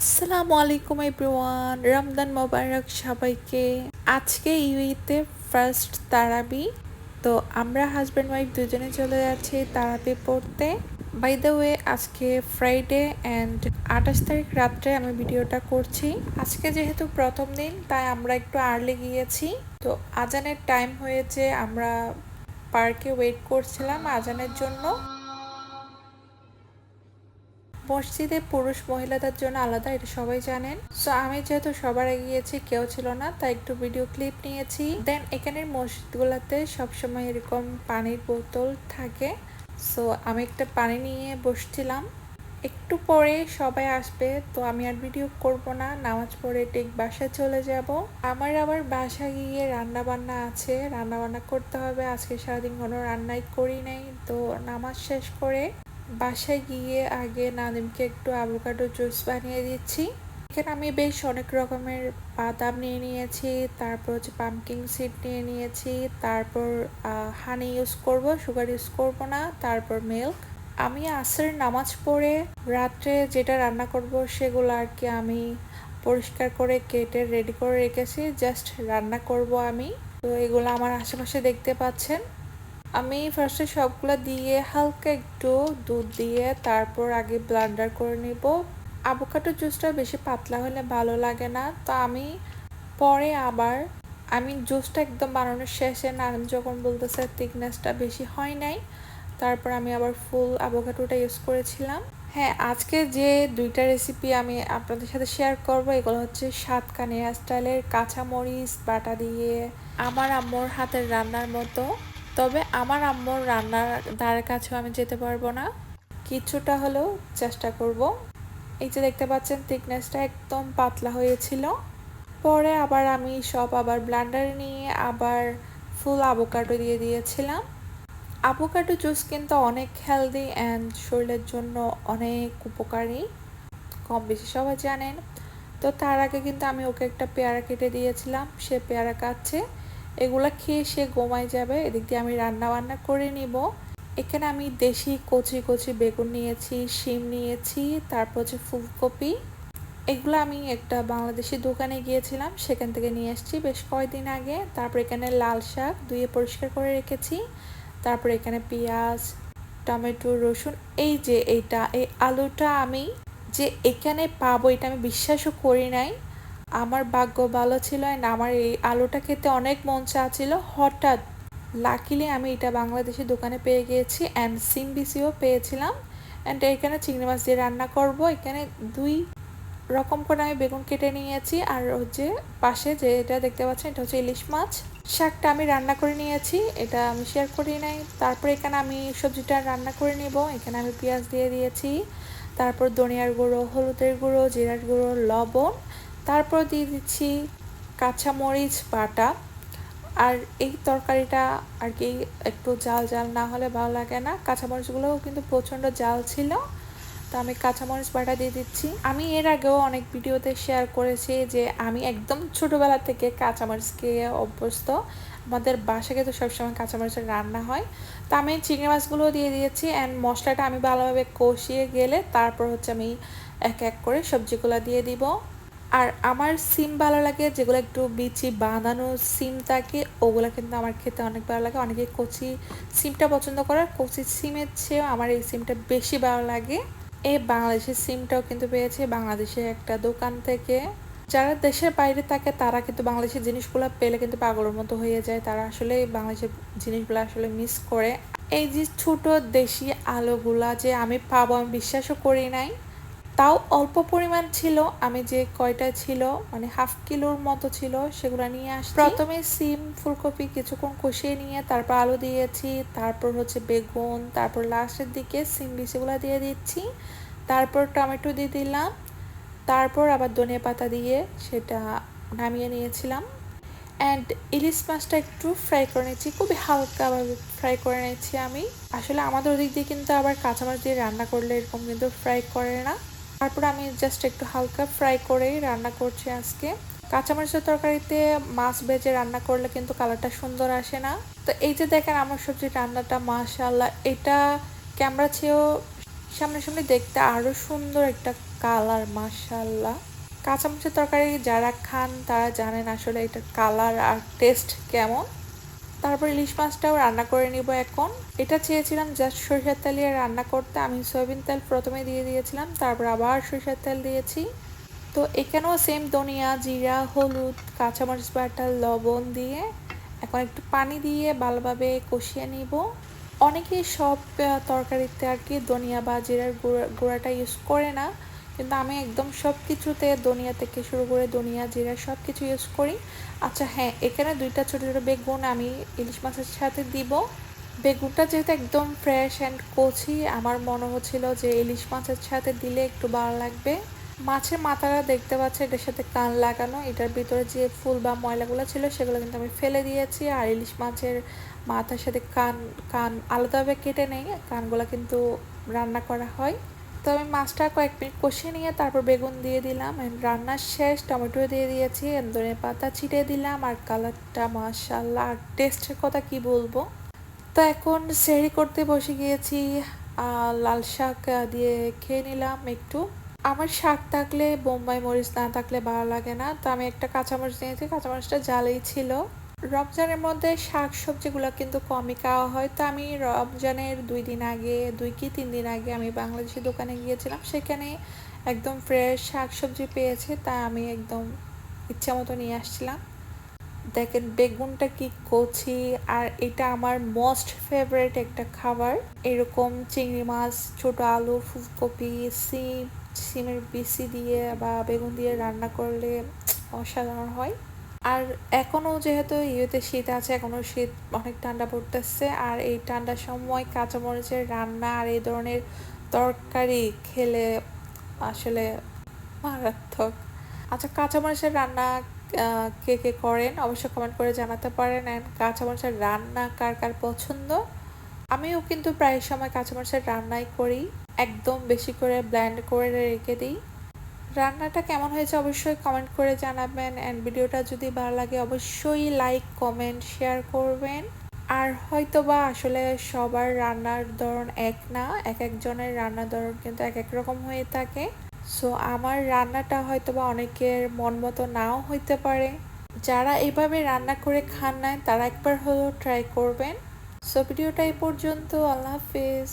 আসসালামু আলাইকুম এভরিওয়ান রমদান মোবারক সবাইকে। আজকে ইউইতে ফার্স্ট তারাবি। তো আমরা হাজব্যান্ড ওয়াইফ দুজনে চলে যাচ্ছি তারাবি পড়তে। বাই দ্য ওয়ে আজকে ফ্রাইডে অ্যান্ড আঠাশ তারিখ রাত্রে আমি ভিডিওটা করছি। আজকে যেহেতু প্রথম দিন, তাই আমরা একটু আর্লি গিয়েছি। তো আজানের টাইম হয়েছে, আমরা পার্কে ওয়েট করছিলাম আজানের জন্য। মসজিদে পুরুষ মহিলাদের জন্য আলাদা, এটা সবাই জানেন। সো আমি যেহেতু সবার আগে গিয়েছি, কেউ ছিল না, তাই একটু ভিডিও ক্লিপ নিয়েছি। দেন এখানের মসজিদগুলোতে সবসময় এরকম পানির বোতল থাকে। সো আমি একটা পানি নিয়ে বসছিলাম। একটু পরে সবাই আসবে, তো আমি আর ভিডিও করব না, নামাজ পড়ে ঠিক বাসায় চলে যাব। আমার আবার বাসা গিয়ে রান্না বান্না আছে রান্না বান্না করতে হবে। আজকে সারাদিন কোনো রান্নাই করি নাই, তো নামাজ শেষ করে বাসায় গিয়ে আগে নাদিমকে একটু অ্যাভোকাডো জুস বানিয়ে দিচ্ছি। এখানে আমি বেশ অনেক রকমের বাদাম নিয়ে নিয়েছি, তারপর হচ্ছে পামকিং সিড নিয়ে নিয়েছি, তারপর হানি ইউজ করব সুগার ইউজ করব না, তারপর মিল্ক আমি আসরের নামাজ পড়ে রাত্রে যেটা রান্না করব সেগুলো আর কি আমি পরিষ্কার করে কেটে রেডি করে রেখেছি জাস্ট রান্না করব আমি। তো এগুলো আমার আশেপাশে দেখতে পাচ্ছেন। আমি ফার্স্টে সবগুলো দিয়ে হালকা একটু দুধ দিয়ে তারপর আগে ব্লান্ডার করে নিব। আবোকাটো জুসটা বেশি পাতলা হলে ভালো লাগে না। তো আমি পরে আবার, আমি জুসটা একদম বানানোর শেষে নাম যখন বলতেছে থিকনেসটা বেশি হয় নাই, তারপর আমি আবার ফুল আবোকাটোটা ইউজ করেছিলাম। হ্যাঁ আজকে যে দুইটা রেসিপি আমি আপনাদের সাথে শেয়ার করব, এগুলো হচ্ছে সাতকানিয়া স্টাইলের কাঁচামরিচ, বাটা দিয়ে, আমার আম্মুর হাতের রান্নার মতো। তবে আমার আম্মুর রান্নার ধারে কাছেও আমি যেতে পারব না। কিছুটা হলেও চেষ্টা করব। এই যে দেখতে পাচ্ছেন থিকনেসটা একদম পাতলা হয়েছিল। পরে আবার আমি সব আবার ব্লান্ডারে নিয়ে আবার ফুল আবোকাডো দিয়ে দিয়েছিলাম। আবোকাডো জুস কিন্তু অনেক হেলদি অ্যান্ড শরীরের জন্য অনেক উপকারী। কম বেশি সবাই জানেন। তো তার আগে কিন্তু আমি ওকে একটা পেয়ারা কেটে দিয়েছিলাম। সে পেয়ারা কাটছে। এগুলা খেয়ে সে গোমায় যাবে। এদিক দিয়ে আমি রান্না বান্না করে নিব। এখানে আমি দেশি কচি কচি বেগুন নিয়েছি, শিম নিয়েছি, তারপর হচ্ছে ফুলকপি। এগুলো আমি একটা বাংলাদেশি দোকানে গিয়েছিলাম, সেখান থেকে নিয়ে এসেছি বেশ কয়েকদিন আগে। তারপর এখানে লাল শাক ধুয়ে পরিষ্কার করে রেখেছি। তারপর এখানে পেঁয়াজ, টমেটো, রসুন, এই যে এইটা, এই আলুটা আমি যে এখানে পাবো, এটা আমি বিশ্বাসও করি নাই। আমার ভাগ্য ভালো ছিল অ্যান্ড আমার এই আলুটা খেতে অনেক মন চাচ্ছিল। হঠাৎ লাকিলি আমি এটা বাংলাদেশি দোকানে পেয়ে গিয়েছি অ্যান্ড সিম বিসিও পেয়েছিলাম। অ্যান্ড এখানে চিংড়ি মাছ দিয়ে রান্না করব। এখানে দুই রকম করে আমি বেগুন কেটে নিয়েছি আর হচ্ছে পাশে যে এটা দেখতে পাচ্ছেন, এটা হচ্ছে ইলিশ মাছ। শাকটা আমি রান্না করে নিয়েছি, এটা আমি শেয়ার করি নাই। তারপর এখানে আমি সবজিটা রান্না করে নিব। এখানে আমি পেঁয়াজ দিয়ে দিয়েছি। তারপর ধনিয়ার গুঁড়ো, হলুদের গুঁড়ো, জিরার গুঁড়ো, লবণ তারপর দিয়ে দিচ্ছি কাঁচামরিচ বাটা। আর এই তরকারিটা আর কি একটু জাল জাল না হলে ভালো লাগে না। কাঁচামরিচগুলোও কিন্তু প্রচণ্ড জাল ছিল, তো আমি কাঁচামরিচ বাটা দিয়ে দিচ্ছি। আমি এর আগেও অনেক ভিডিওতে শেয়ার করেছি যে আমি একদম ছোটোবেলা থেকে কাঁচামরিচ খেয়ে অভ্যস্ত। আমাদের বাসাকে তো সবসময় কাঁচামরিচের রান্না হয়। তো আমি চিংড়ি মাছগুলো দিয়ে দিয়েছি অ্যান্ড মশলাটা আমি ভালোভাবে কষিয়ে গেলে তারপর হচ্ছে আমি এক এক করে সবজিগুলো দিয়ে দিব। আর আমার সিম ভালো লাগে, যেগুলো একটু বিচি বাঁধানো সিম থাকে, ওগুলো কিন্তু আমার খেতে অনেক ভালো লাগে। অনেকে কচি সিমটা পছন্দ করে, কচি সিমের চেয়েও আমার এই সিমটা বেশি ভালো লাগে। এই বাংলাদেশের সিমটাও কিন্তু পেয়েছে, বাংলাদেশের একটা দোকান থেকে। যারা দেশের বাইরে থাকে, তারা কিন্তু বাংলাদেশের জিনিসগুলো পেলে কিন্তু পাগলের মতো হয়ে যায়। তারা আসলে বাংলাদেশের জিনিসগুলো আসলে মিস করে। এই যে ছোট দেশি আলোগুলা যে আমি পাবো, আমি বিশ্বাসও করি নাই। তাও অল্প পরিমাণ ছিল। আমি যে কয়টা ছিল মানে হাফ কিলোর মতো ছিল, সেগুলো নিয়ে আসছি। প্রথমে সিম, ফুলকপি কিছুক্ষণ কষিয়ে নিয়ে তারপর আলু দিয়েছি, তারপর হচ্ছে বেগুন, তারপর লাস্টের দিকে সিম বিচিগুলো দিয়ে দিচ্ছি। তারপর টমেটো দিয়ে দিলাম, তারপর আবার ধনিয়া পাতা দিয়ে সেটা নামিয়ে নিয়েছিলাম। অ্যান্ড ইলিশ মাছটা একটু ফ্রাই করে নিয়েছি, খুবই হালকাভাবে ফ্রাই করে নিয়েছি আমি। আসলে আমাদের ওদিক দিয়ে কিন্তু আবার কাঁচামাচ দিয়ে রান্না করলে এরকম কিন্তু ফ্রাই করে না। তারপর আমি জাস্ট একটু হালকা ফ্রাই করেই রান্না করছি আজকে। কাঁচামরিচের তরকারিতে মাছ ভেজে রান্না করলে কিন্তু কালারটা সুন্দর আসে না। তো এই যে দেখেন আমার সবজির রান্নাটা মাশাল্লাহ এটা ক্যামেরা চেয়েও সামনে সামনে দেখতে আরও সুন্দর একটা কালার মাশাল্লাহ কাঁচামরিচের তরকারি যারা খান তারা জানেন আসলে এটা কালার আর টেস্ট কেমন। তারপর ইলিশ মাছটাও রান্না করে নিব এখন। এটা চেয়েছিলাম জাস্ট সরিষার তেল দিয়ে রান্না করতে। আমি সয়াবিন তেল প্রথমে দিয়ে দিয়েছিলাম, তারপর আবার সরিষার তেল দিয়েছি। তো এখানেও সেম ধনিয়া, জিরা, হলুদ, কাঁচামরিচ বাটা, লবণ দিয়ে এখন একটু পানি দিয়ে ভালোভাবে কষিয়ে নিব। অনেকেই সব তরকারিতে আর কি ধনিয়া বা জিরার গুঁড়া, গুঁড়াটা ইউজ করে না। কিন্তু আমি একদম সব কিছুতে ধনিয়া থেকে শুরু করে ধনিয়া জিরা সব কিছু ইউজ করি। আচ্ছা হ্যাঁ এখানে দুইটা ছোটো ছোটো বেগুন আমি ইলিশ মাছের সাথে দিব। বেগুনটা যেহেতু একদম ফ্রেশ অ্যান্ড কচি, আমার মনে হচ্ছিল যে ইলিশ মাছের সাথে দিলে একটু ভালো লাগবে। মাছের মাথাটা দেখতে পাচ্ছি, এটার সাথে কান লাগানো, এটার ভিতরে যে ফুল বা ময়লাগুলো ছিল সেগুলো কিন্তু আমি ফেলে দিয়েছি। আর ইলিশ মাছের মাথার সাথে কান কান আলাদাভাবে কেটে নেই, কানগুলো কিন্তু রান্না করা হয়। তো আমি মাছটা কয়েক মিনিট কষিয়ে নিয়ে তারপর বেগুন দিয়ে দিলাম। রান্নার শেষ, টমেটো দিয়ে দিয়েছি ধনে পাতা ছিটিয়ে দিলাম, আর কালারটা মাশাল্লাহ আর টেস্টের কথা কি বলব? তো এখন সেরি করতে বসে গিয়েছি লাল শাক দিয়ে খেয়ে নিলাম একটু। আমার শাক থাকলে, বোম্বাই মরিচ না থাকলে ভালো লাগে না। তো আমি একটা কাঁচামরিচ নিয়েছি, কাঁচামরিচটা জালেই ছিল। রমজানের মধ্যে শাক সবজিগুলো কিন্তু কমই খাওয়া হয়। তো আমি রমজানের দুই দিন আগে, দুই কি তিন দিন আগে আমি বাংলাদেশি দোকানে গিয়েছিলাম। সেখানে একদম ফ্রেশ শাক সবজি পেয়েছে, তা আমি একদম ইচ্ছা মতো নিয়ে আসছিলাম। দেখেন বেগুনটা কি কচি, আর এটা আমার মোস্ট ফেভারিট একটা খাবার। এরকম চিংড়ি মাছ, ছোট আলু, ফুলকপি, সিম, সিমের বিচি দিয়ে বা বেগুন দিয়ে রান্না করলে অসাধারণ হয়। আর এখনও যেহেতু ইয়েতে শীত আছে, এখনও শীত অনেক ঠান্ডা পড়তেছে, আর এই ঠান্ডার সময় কাঁচামরিচের রান্না আর এই ধরনের তরকারি খেলে আসলে মারাত্মক। আচ্ছা কাঁচামরিচের রান্না কে কে করেন অবশ্যই কমেন্ট করে জানাতে পারেন। অ্যান্ড কাঁচামরিচের রান্না কার কার পছন্দ? আমিও কিন্তু প্রায় সময় কাঁচামরিচের রান্নাই করি। একদম বেশি করে ব্ল্যান্ড করে রেখে দিই। রান্নাটা কেমন হয়েছে অবশ্যই কমেন্ট করে জানাবেন অ্যান্ড ভিডিওটা যদি ভালো লাগে অবশ্যই লাইক কমেন্ট শেয়ার করবেন। আর হয়তো বা আসলে সবার রান্নার ধরন এক না, এক একজনের রান্নার ধরন কিন্তু এক এক রকম হয়ে থাকে। সো আমার রান্নাটা হয়তো বা অনেকের মন মতো নাও হইতে পারে। যারা এভাবে রান্না করে খান নাই, তারা একবার হলেও ট্রাই করবেন। সো ভিডিওটা এই পর্যন্ত, আল্লাহ হাফিজ।